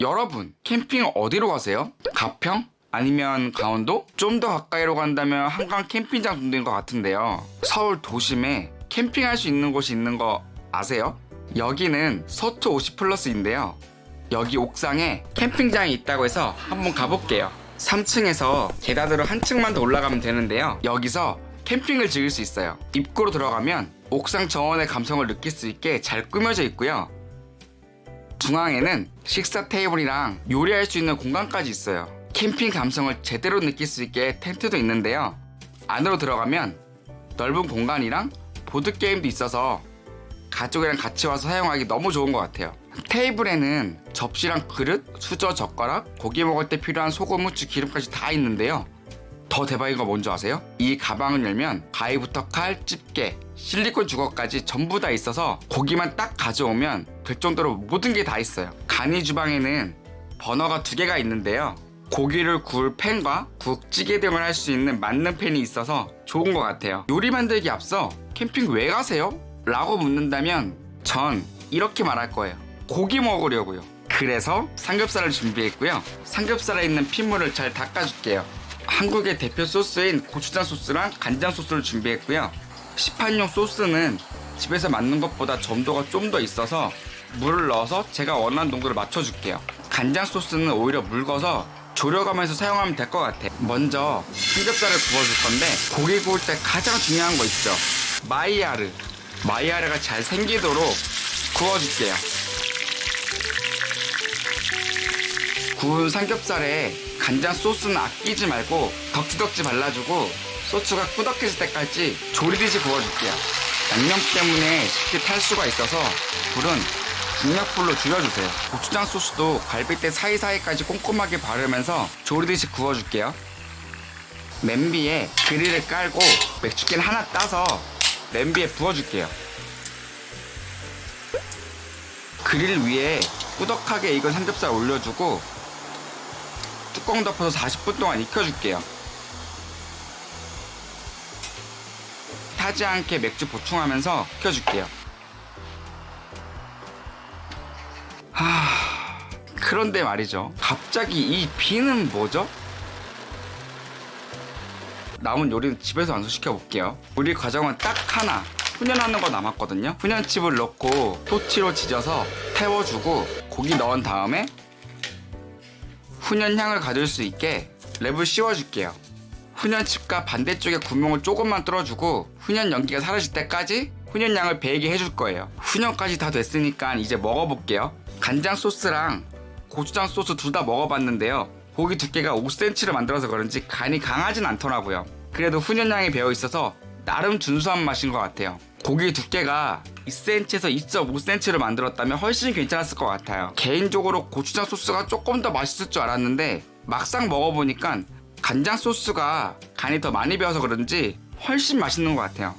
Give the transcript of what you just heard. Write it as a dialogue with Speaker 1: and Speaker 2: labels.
Speaker 1: 여러분 캠핑 어디로 가세요? 가평? 아니면 강원도? 좀 더 가까이로 간다면 한강 캠핑장 정도인 것 같은데요. 서울 도심에 캠핑할 수 있는 곳이 있는 거 아세요? 여기는 서투 50 플러스인데요. 여기 옥상에 캠핑장이 있다고 해서 한번 가볼게요. 3층에서 계단으로 한 층만 더 올라가면 되는데요. 여기서 캠핑을 즐길 수 있어요. 입구로 들어가면 옥상 정원의 감성을 느낄 수 있게 잘 꾸며져 있고요. 중앙에는 식사 테이블이랑 요리할 수 있는 공간까지 있어요. 캠핑 감성을 제대로 느낄 수 있게 텐트도 있는데요. 안으로 들어가면 넓은 공간이랑 보드게임도 있어서 가족이랑 같이 와서 사용하기 너무 좋은 것 같아요. 테이블에는 접시랑 그릇, 수저, 젓가락, 고기 먹을 때 필요한 소금, 후추, 기름까지 다 있는데요. 더 대박인 거 뭔지 아세요? 이 가방을 열면 가위부터 칼, 집게, 실리콘 주걱까지 전부 다 있어서 고기만 딱 가져오면 될 정도로 모든 게 다 있어요. 간이 주방에는 버너가 두 개가 있는데요. 고기를 구울 팬과 국, 찌개 등을 할 수 있는 만능 팬이 있어서 좋은 것 같아요. 요리 만들기 앞서 캠핑 왜 가세요? 라고 묻는다면 전 이렇게 말할 거예요. 고기 먹으려고요. 그래서 삼겹살을 준비했고요. 삼겹살에 있는 핏물을 잘 닦아줄게요. 한국의 대표 소스인 고추장 소스랑 간장 소스를 준비했고요. 시판용 소스는 집에서 만든 것보다 점도가 좀 더 있어서 물을 넣어서 제가 원하는 농도를 맞춰줄게요. 간장 소스는 오히려 묽어서 조려가면서 사용하면 될 것 같아요. 먼저 삼겹살을 구워줄 건데 고기 구울 때 가장 중요한 거 있죠. 마이야르. 마이야르가 잘 생기도록 구워줄게요. 구운 삼겹살에 간장 소스는 아끼지 말고 덕지덕지 발라주고 소스가 꾸덕해질 때까지 조리듯이 구워줄게요. 양념 때문에 쉽게 탈 수가 있어서 불은 중약불로 줄여주세요. 고추장 소스도 갈비뼈 사이사이까지 꼼꼼하게 바르면서 조리듯이 구워줄게요. 냄비에 그릴을 깔고 맥주캔 하나 따서 냄비에 부어줄게요. 그릴 위에 꾸덕하게 익은 삼겹살 올려주고 뚜껑 덮어서 40분 동안 익혀줄게요. 타지 않게 맥주 보충하면서 익혀줄게요. 하... 그런데 말이죠. 갑자기 이 비는 뭐죠? 남은 요리는 집에서 완성시켜 볼게요. 우리 과정은 딱 하나. 훈연하는 거 남았거든요. 훈연칩을 넣고 토치로 지져서 태워주고 고기 넣은 다음에 훈연 향을 가질 수 있게 랩을 씌워줄게요. 훈연칩과 반대쪽에 구멍을 조금만 뚫어주고 훈연 연기가 사라질 때까지 훈연 양을 배이게 해줄 거예요. 훈연까지 다 됐으니까 이제 먹어볼게요. 간장 소스랑 고추장 소스 둘 다 먹어봤는데요. 고기 두께가 5cm를 만들어서 그런지 간이 강하진 않더라고요. 그래도 훈연향이 배어 있어서 나름 준수한 맛인 것 같아요. 고기 두께가 2cm에서 2.5cm를 만들었다면 훨씬 괜찮았을 것 같아요. 개인적으로 고추장 소스가 조금 더 맛있을 줄 알았는데 막상 먹어보니까 간장 소스가 간이 더 많이 배어서 그런지 훨씬 맛있는 것 같아요.